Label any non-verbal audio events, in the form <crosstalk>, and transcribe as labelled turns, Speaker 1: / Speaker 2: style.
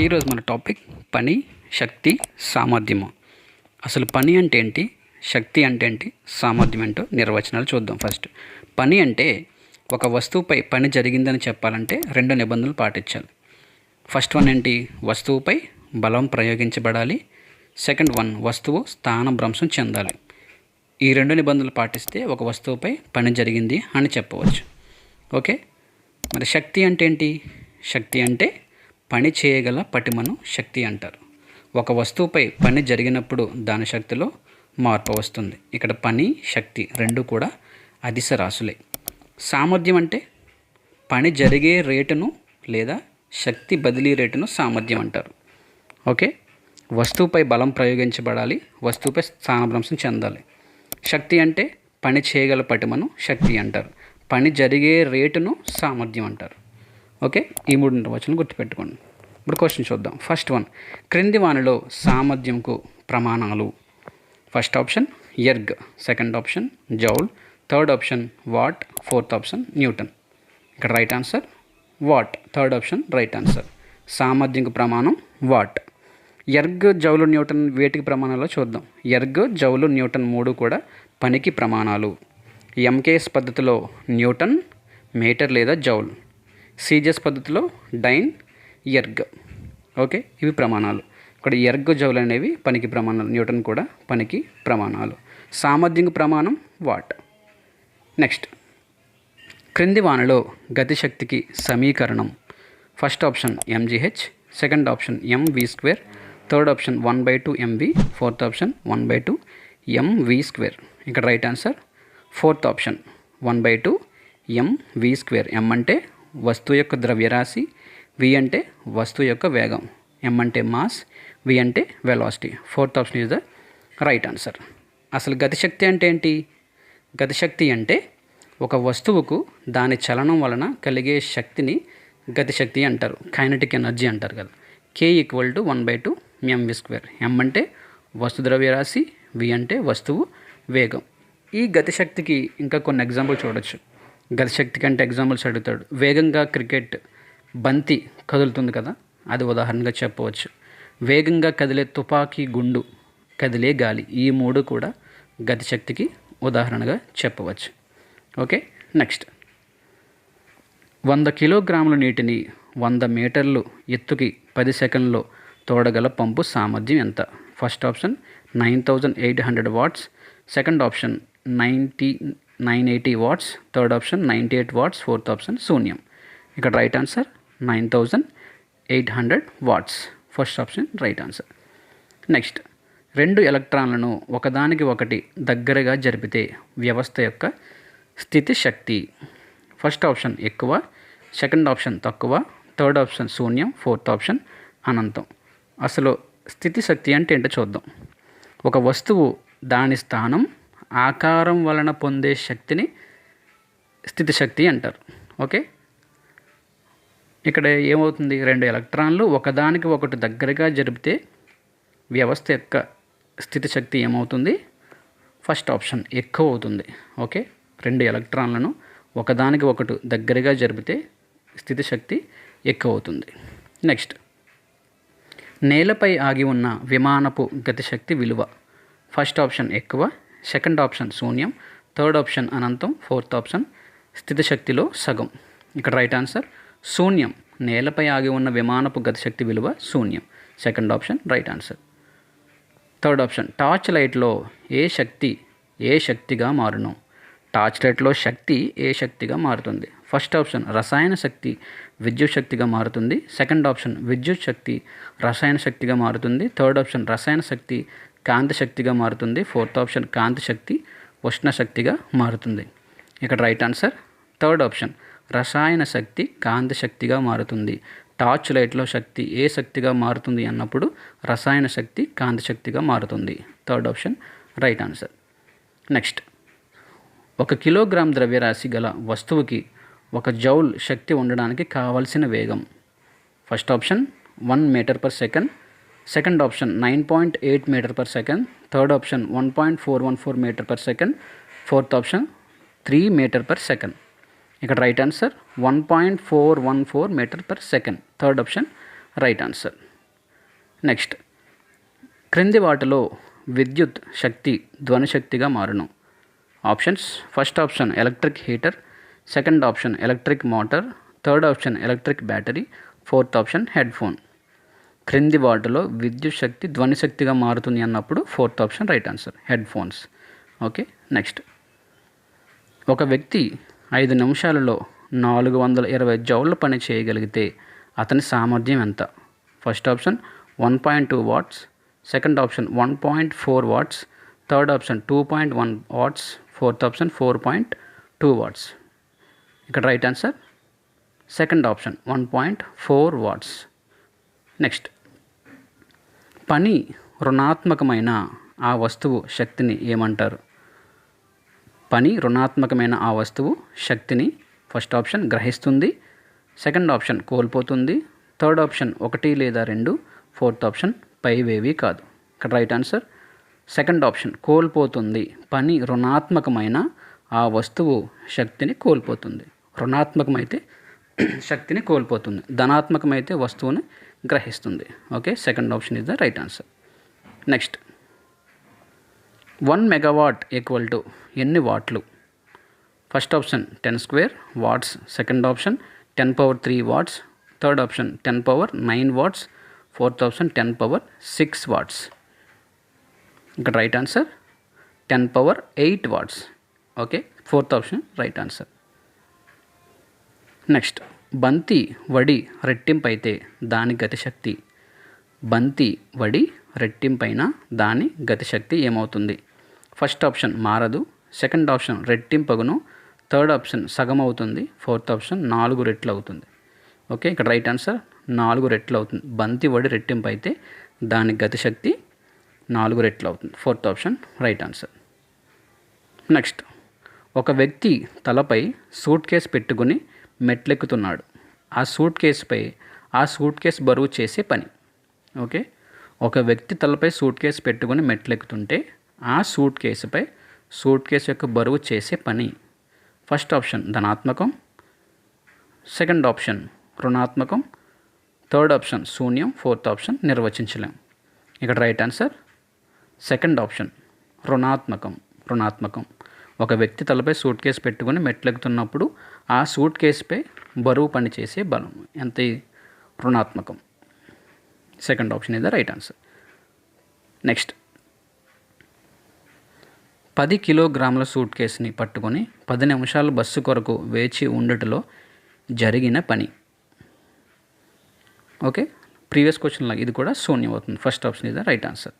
Speaker 1: ఈరోజు మన టాపిక్ పని శక్తి సామర్థ్యము. అసలు పని అంటే ఏంటి? శక్తి అంటే ఏంటి? సామర్థ్యం ఏంటో నిర్వచనాలు చూద్దాం ఫస్ట్. పని అంటే ఒక వస్తువుపై పని జరిగిందని చెప్పాలంటే రెండు నిబంధనలు పాటించాలి. ఫస్ట్ వన్ ఏంటి? వస్తువుపై బలం ప్రయోగించబడాలి. సెకండ్ వన్ వస్తువు స్థానభ్రంశం చెందాలి. ఈ రెండు నిబంధనలు పాటిస్తే ఒక వస్తువుపై పని జరిగింది అని చెప్పవచ్చు. ఓకే? మరి శక్తి అంటే ఏంటి? శక్తి అంటే పని చేయగల పటిమను శక్తి అంటారు. ఒక వస్తువుపై పని జరిగినప్పుడు దాని శక్తిలో మార్పు వస్తుంది. ఇక్కడ పని శక్తి రెండు కూడా అదిశ రాసులే సామర్థ్యం అంటే పని జరిగే రేటును లేదా శక్తి బదిలీ రేటును సామర్థ్యం అంటారు. ఓకే? వస్తువుపై బలం ప్రయోగించబడాలి వస్తువుపై స్థానభ్రంశం చెందాలి. శక్తి అంటే పని చేయగల పటిమను శక్తి అంటారు. పని జరిగే రేటును సామర్థ్యం అంటారు. ఓకే? ఈ మూడు నిర్వచనం గుర్తుపెట్టుకోండి. ఇప్పుడు క్వశ్చన్ చూద్దాం. ఫస్ట్ వన్ క్రింది వానిలో సామర్థ్యంకు ప్రమాణాలు. First option erg. Second option joule. Third option watt. Fourth option newton. ఇక్కడ right answer watt. Third option right answer సామర్థ్యంకు ప్రమాణం వాట్. ఎర్గ్ జౌలు న్యూటన్ వేటికి ప్రమాణాలు చూద్దాం. ఎర్గ్ జౌలు న్యూటన్ మూడు కూడా పనికి ప్రమాణాలు. ఎంకేఎస్ పద్ధతిలో న్యూటన్ మీటర్ లేదా జౌల్. సీజస్ పద్ధతిలో డైన్ ఎర్గ్. ఓకే? ఇవి ప్రమాణాలు. ఇక్కడ ఎర్గ్ జౌల్ అనేవి పనికి ప్రమాణాలు న్యూటన్ కూడా పనికి ప్రమాణాలు. సామర్థ్యం ప్రమాణం వాట్? నెక్స్ట్. క్రింది వానలో గతిశక్తికి సమీకరణం. First option MGH second option MV square third option one by two MV fourth option one by two MV square. ఇక్కడ right answer fourth option one by two MV square. M అంటే వస్తువు యొక్క ద్రవ్యరాశి వి అంటే వస్తువు యొక్క వేగం ఎం అంటే మాస్ వి అంటే velocity fourth option is the right answer అసలు గతిశక్తి అంటే ఏంటి? గతిశక్తి అంటే ఒక వస్తువుకు దాని చలనం వలన కలిగే శక్తిని గతిశక్తి అంటారు. కైనటిక్ ఎనర్జీ అంటారు కదా. K equal to one by two MV square M అంటే వస్తు ద్రవ్యరాశి వి అంటే వస్తువు వేగం. ఈ గతిశక్తికి ఇంకా కొన్ని ఎగ్జాంపుల్ చూడొచ్చు. గతిశక్తికి కంటే ఎగ్జాంపుల్స్ అడుగుతాడు. వేగంగా క్రికెట్ బంతి కదులుతుంది కదా? అది ఉదాహరణగా చెప్పవచ్చు. వేగంగా కదిలే తుపాకీ గుండు కదిలే గాలి ఈ మూడు కూడా గతిశక్తికి ఉదాహరణగా చెప్పవచ్చు. Okay next. వంద కిలోగ్రాముల నీటిని వంద మీటర్లు ఎత్తుకి పది సెకండ్లో తోడగల పంపు సామర్థ్యం ఎంత? First option nine thousand eight hundred watts. Second option ninety nine eighty watts third option ninety eight watts fourth option శూన్యం. ఇక్కడ right answer nine thousand eight hundred watts. First option right answer. Next రెండు ఎలక్ట్రాన్లను ఒకదానికి ఒకటి దగ్గరగా జరిపితే వ్యవస్థ యొక్క స్థితి శక్తి ఫస్ట్ ఆప్షన్ ఎక్కువ సెకండ్ ఆప్షన్ తక్కువ థర్డ్ ఆప్షన్ శూన్యం ఫోర్త్ ఆప్షన్ అనంతం. అసలు స్థితి శక్తి అంటే ఏంటో చూద్దాం. ఒక వస్తువు దాని స్థానం ఆకారం వలన పొందే శక్తిని స్థితి శక్తి అంటారు. ఓకే? ఇక్కడ ఏమవుతుంది? రెండు ఎలక్ట్రాన్లు ఒకదానికి ఒకటి దగ్గరగా జరిపితే వ్యవస్థ యొక్క స్థితి శక్తి ఏమవుతుంది? ఫస్ట్ ఆప్షన్ ఎక్కువ అవుతుంది. ఓకే? రెండు ఎలక్ట్రాన్లను ఒకదానికి ఒకటి దగ్గరగా జరిపితే స్థితి శక్తి ఎక్కువ అవుతుంది. నెక్స్ట్. నేలపై ఆగి ఉన్న విమానపు గతిశక్తి విలువ. ఫస్ట్ ఆప్షన్ ఎక్కువ సెకండ్ ఆప్షన్ శూన్యం థర్డ్ ఆప్షన్ అనంతం ఫోర్త్ ఆప్షన్ స్థితి శక్తిలో సగం. ఇక్కడ రైట్ ఆన్సర్ శూన్యం నేలపై ఆగి ఉన్న విమానపు గతిశక్తి విలువ శూన్యం. Second option right answer. Third option torch లైట్లో ఏ శక్తి ఏ శక్తిగా మారును? టార్చ్ లైట్లో శక్తి ఏ శక్తిగా మారుతుంది? ఫస్ట్ ఆప్షన్ రసాయన శక్తి విద్యుత్ శక్తిగా మారుతుంది. సెకండ్ ఆప్షన్ విద్యుత్ శక్తి రసాయన శక్తిగా మారుతుంది. థర్డ్ ఆప్షన్ రసాయన శక్తి కాంతి శక్తిగా మారుతుంది. ఫోర్త్ ఆప్షన్ కాంతి శక్తి ఉష్ణ శక్తిగా మారుతుంది. ఇక్కడ రైట్ ఆన్సర్ థర్డ్ ఆప్షన్. రసాయన శక్తి కాంతి శక్తిగా మారుతుంది. టార్చ్ లైట్లో శక్తి ఏ శక్తిగా మారుతుంది అన్నప్పుడు రసాయన శక్తి కాంతి శక్తిగా మారుతుంది. Third option right answer. Next ఒక కిలోగ్రామ్ ద్రవ్యరాశి గల వస్తువుకి ఒక జౌల్ శక్తి ఉండడానికి కావలసిన వేగం. First option one metre per second. Second option nine point eight metre per second. Third option one point four one four metre per second. Fourth option three metre per second. ఇక్కడ right answer one point four one four metre per second. Third option right answer. Next క్రింది వాటిలో విద్యుత్ శక్తి ధ్వనిశక్తిగా మారును. Options first option electric heater second option electric motor third option electric battery fourth option headphone క్రింది వాటిలో విద్యుత్ శక్తి ధ్వనిశక్తిగా మారుతుంది అన్నప్పుడు fourth option right answer headphones okay next ఒక వ్యక్తి ఐదు నిమిషాలలో నాలుగు వందల ఇరవై జౌళ్ళు పని చేయగలిగితే అతని సామర్థ్యం ఎంత? First option one point two watts second option one point four watts third option two point one watts fourth option four point two watts ఇక్కడ right answer second option one point four watts next పని రుణాత్మకమైన ఆ వస్తువు శక్తిని ఏమంటారు? పని రుణాత్మకమైన ఆ వస్తువు శక్తిని ఫస్ట్ ఆప్షన్ గ్రహిస్తుంది సెకండ్ ఆప్షన్ కోల్పోతుంది థర్డ్ ఆప్షన్ ఒకటి లేదా రెండు ఫోర్త్ ఆప్షన్ పైవేవి కాదు. ఇక్కడ రైట్ ఆన్సర్? సెకండ్ ఆప్షన్ కోల్పోతుంది పని రుణాత్మకమైన ఆ వస్తువు శక్తిని కోల్పోతుంది. రుణాత్మకమైతే <clears throat> శక్తిని కోల్పోతుంది ధనాత్మకమైతే వస్తువుని గ్రహిస్తుంది. Okay second option is the right answer next one megawatt equal to ఎన్ని వాట్లు? First option ten square watts second option ten power three watts third option ten power nine watts fourth option ten power six watts ఇక్కడ right answer ten power eight watts okay fourth option right answer next బంతి వడి రెట్టింపు అయితే దాని గతిశక్తి. బంతి వడి రెట్టింపైన దాని గతిశక్తి ఏమవుతుంది? ఫస్ట్ ఆప్షన్ మారదు. సెకండ్ ఆప్షన్ రెట్టింపగును. థర్డ్ ఆప్షన్ సగం అవుతుంది ఫోర్త్ ఆప్షన్ నాలుగు రెట్లు అవుతుంది. ఓకే ఇక్కడ రైట్ ఆన్సర్ నాలుగు రెట్లు అవుతుంది. బంతి వడి రెట్టింపు అయితే దాని గతిశక్తి నాలుగు రెట్లు అవుతుంది. Fourth option right answer. Next ఒక వ్యక్తి తలపై సూట్ కేస్ పెట్టుకుని మెట్లెక్కుతున్నాడు. ఆ సూట్ కేసుపై ఆ సూట్ కేసు బరువు చేసే పని. ఓకే? ఒక వ్యక్తి తలపై సూట్ కేసు పెట్టుకుని మెట్లెక్కుతుంటే ఆ సూట్ కేసుపై సూట్ కేసు యొక్క బరువు చేసే పని. ఫస్ట్ ఆప్షన్ ధనాత్మకం. సెకండ్ ఆప్షన్ రుణాత్మకం. థర్డ్ ఆప్షన్ శూన్యం. ఫోర్త్ ఆప్షన్ నిర్వచించలేం. ఇక్కడ రైట్ ఆన్సర్? సెకండ్ ఆప్షన్ రుణాత్మకం. రుణాత్మకం. ఒక వ్యక్తి తలపై సూట్ కేసు పెట్టుకుని మెట్లెక్కుతున్నప్పుడు ఆ సూట్ కేసుపై బరువు పనిచేసే బలం. ఎంత రుణాత్మకం సెకండ్ ఆప్షన్ ఇది రైట్ ఆన్సర్. నెక్స్ట్. పది కిలోగ్రాముల సూట్ కేసుని పట్టుకొని పది నిమిషాలు బస్సు కొరకు వేచి ఉండటంలో జరిగిన పని. ఓకే? ప్రీవియస్ క్వశ్చన్ లాగా ఇది కూడా శూన్యం అవుతుంది. ఫస్ట్ ఆప్షన్ ఇది రైట్ ఆన్సర్.